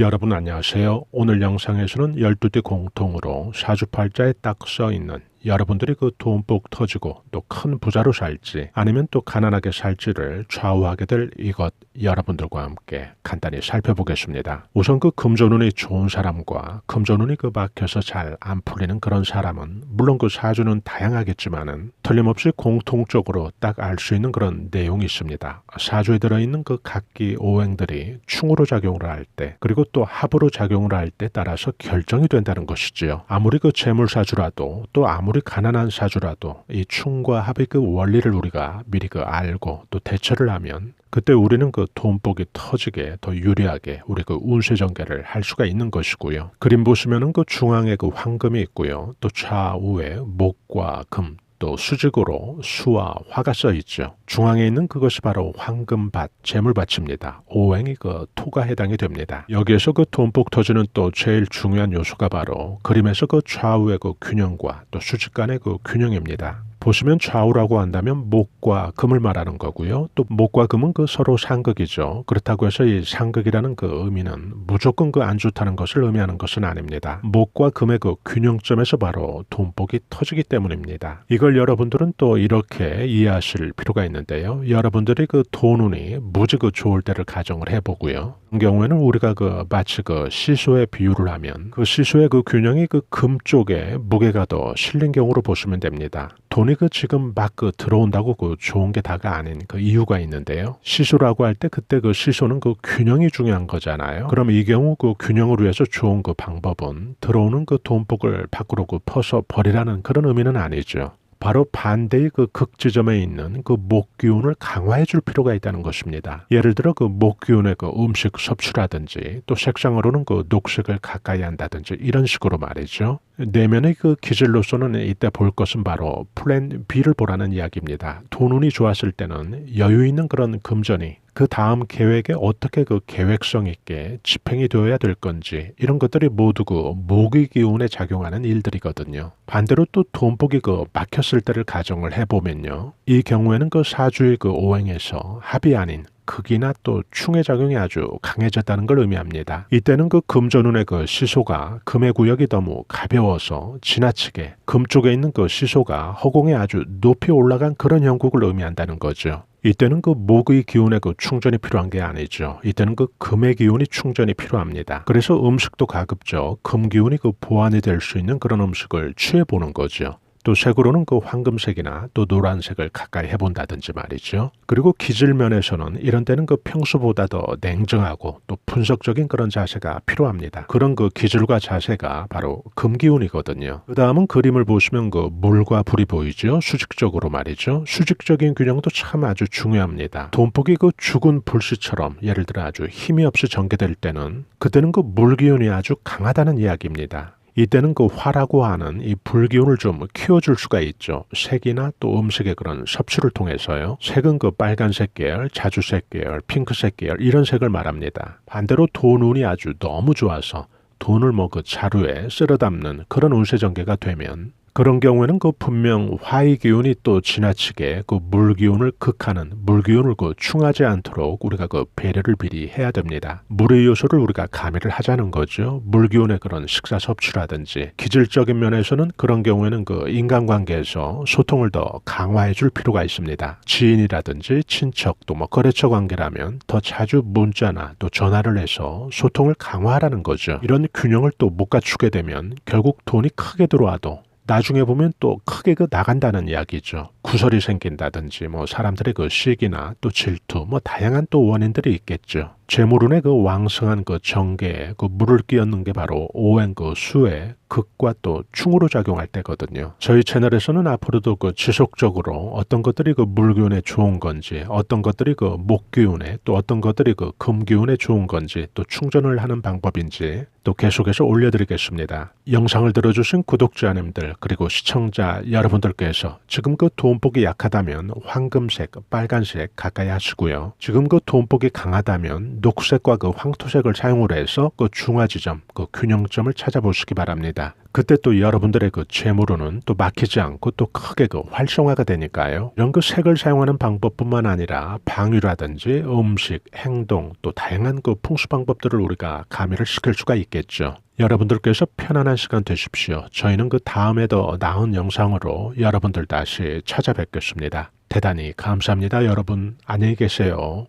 여러분 안녕하세요. 오늘 영상에서는 12대 공통으로 사주팔자에 딱 써 있는 여러분들이 그 돈 복 터지고 또 큰 부자로 살지 아니면 또 가난하게 살지를 좌우하게 될 이것 여러분들과 함께 간단히 살펴보겠습니다. 우선 그 금전운이 좋은 사람과 금전운이 그 막혀서 잘 안 풀리는 그런 사람은 물론 그 사주는 다양하겠지만은 틀림없이 공통적으로 딱 알 수 있는 그런 내용이 있습니다. 사주에 들어있는 그 각기 오행들이 충으로 작용을 할 때 그리고 또 합으로 작용을 할 때 따라서 결정이 된다는 것이지요. 아무리 그 재물사주라도 또 아무리 가난한 사주라도 이 충과 합의 그 원리를 우리가 미리 그 알고 또 대처를 하면 그때 우리는 그 돈복이 터지게 더 유리하게 우리 그 운세 전개를 할 수가 있는 것이고요. 그림 보시면은 그 중앙에 그 황금이 있고요. 또 좌우에 목과 금, 또 수직으로 수와 화가 써 있죠. 중앙에 있는 그것이 바로 황금밭, 재물밭입니다. 오행이 그 토가 해당이 됩니다. 여기에서 그 돈복 터지는 또 제일 중요한 요소가 바로 그림에서 그 좌우의 그 균형과 또 수직 간의 그 균형입니다. 보시면 좌우라고 한다면 목과 금을 말하는 거고요. 또 목과 금은 그 서로 상극이죠. 그렇다고 해서 이 상극이라는 그 의미는 무조건 그 안 좋다는 것을 의미하는 것은 아닙니다. 목과 금의 그 균형점에서 바로 돈복이 터지기 때문입니다. 이걸 여러분들은 또 이렇게 이해하실 필요가 있는데요. 여러분들이 그 돈운이 무지 그 좋을 때를 가정을 해보고요. 같은 경우에는 우리가 그 마치 그 시소의 비유를 하면 그 시소의 그 균형이 그 금 쪽에 무게가 더 실린 경우로 보시면 됩니다. 돈이 그 지금 막 그 들어온다고 그 좋은 게 다가 아닌 그 이유가 있는데요. 시소라고 할 때 그때 그 시소는 그 균형이 중요한 거잖아요. 그럼 이 경우 그 균형을 위해서 좋은 그 방법은 들어오는 그 돈복을 밖으로 그 퍼서 버리라는 그런 의미는 아니죠. 바로 반대의 그 극지점에 있는 그 목기운을 강화해 줄 필요가 있다는 것입니다. 예를 들어 그 목기운의 그 음식 섭취라든지 또 색상으로는 그 녹색을 가까이 한다든지 이런 식으로 말이죠. 내면의 그 기질로서는 이때 볼 것은 바로 플랜 B를 보라는 이야기입니다. 돈 운이 좋았을 때는 여유 있는 그런 금전이 그 다음 계획에 어떻게 그 계획성 있게 집행이 되어야 될 건지 이런 것들이 모두 그 모기 기운에 작용하는 일들이거든요. 반대로 또 돈복이 그 막혔을 때를 가정을 해보면요. 이 경우에는 그 사주의 그 오행에서 합이 아닌 극이나 또 충의 작용이 아주 강해졌다는 걸 의미합니다. 이때는 그 금전운의 그 시소가 금의 구역이 너무 가벼워서 지나치게 금 쪽에 있는 그 시소가 허공에 아주 높이 올라간 그런 형국을 의미한다는 거죠. 이때는 그 목의 기운의 그 충전이 필요한 게 아니죠. 이때는 그 금의 기운이 충전이 필요합니다. 그래서 음식도 가급적 금 기운이 그 보완이 될 수 있는 그런 음식을 취해 보는 거죠. 또 색으로는 그 황금색이나 또 노란색을 가까이 해본다든지 말이죠. 그리고 기질면에서는 이런 때는 그 평소보다 더 냉정하고 또 분석적인 그런 자세가 필요합니다. 그런 그 기질과 자세가 바로 금기운이거든요. 그 다음은 그림을 보시면 그 물과 불이 보이죠. 수직적으로 말이죠. 수직적인 균형도 참 아주 중요합니다. 돈복이 그 죽은 불씨처럼 예를 들어 아주 힘이 없이 전개될 때는 그때는 그 물기운이 아주 강하다는 이야기입니다. 이때는 그 화라고 하는 이 불기운을 좀 키워줄 수가 있죠. 색이나 또 음식의 그런 섭취를 통해서요. 색은 그 빨간색 계열, 자주색 계열, 핑크색 계열 이런 색을 말합니다. 반대로 돈운이 아주 너무 좋아서 돈을 뭐 그 자루에 쓸어 담는 그런 운세 전개가 되면 그런 경우에는 그 분명 화의 기운이 또 지나치게 그 물 기운을 극하는 물 기운을 그 충하지 않도록 우리가 그 배려를 미리 해야 됩니다. 물의 요소를 우리가 가미를 하자는 거죠. 물 기운의 그런 식사 섭취라든지 기질적인 면에서는 그런 경우에는 그 인간관계에서 소통을 더 강화해 줄 필요가 있습니다. 지인이라든지 친척 또 뭐 거래처 관계라면 더 자주 문자나 또 전화를 해서 소통을 강화하라는 거죠. 이런 균형을 또 못 갖추게 되면 결국 돈이 크게 들어와도 나중에 보면 또 크게 그 나간다는 이야기죠. 구설이 생긴다든지 뭐 사람들의 그 시기나 또 질투 뭐 다양한 또 원인들이 있겠죠. 재물운의 그 왕성한 그 정계에 그 물을 끼얹는 게 바로 오행 그 수의 극과 또 충으로 작용할 때거든요. 저희 채널에서는 앞으로도 그 지속적으로 어떤 것들이 그 물기운에 좋은 건지, 어떤 것들이 그 목기운에 또 어떤 것들이 그 금기운에 좋은 건지 또 충전을 하는 방법인지 또 계속해서 올려드리겠습니다. 영상을 들어주신 구독자님들 그리고 시청자 여러분들께서 지금 그 돈복이 약하다면 황금색, 빨간색 가까이 하시고요. 지금 그 돈복이 강하다면 녹색과 그 황토색을 사용을 해서 그 중화 지점, 그 균형점을 찾아보시기 바랍니다. 그때 또 여러분들의 그 재물로는 또 막히지 않고 또 크게 그 활성화가 되니까요. 이런 그 색을 사용하는 방법뿐만 아니라 방위라든지 음식, 행동 또 다양한 그 풍수 방법들을 우리가 가미를 시킬 수가 있겠죠. 여러분들께서 편안한 시간 되십시오. 저희는 그 다음에 더 나은 영상으로 여러분들 다시 찾아뵙겠습니다. 대단히 감사합니다. 여러분 안녕히 계세요.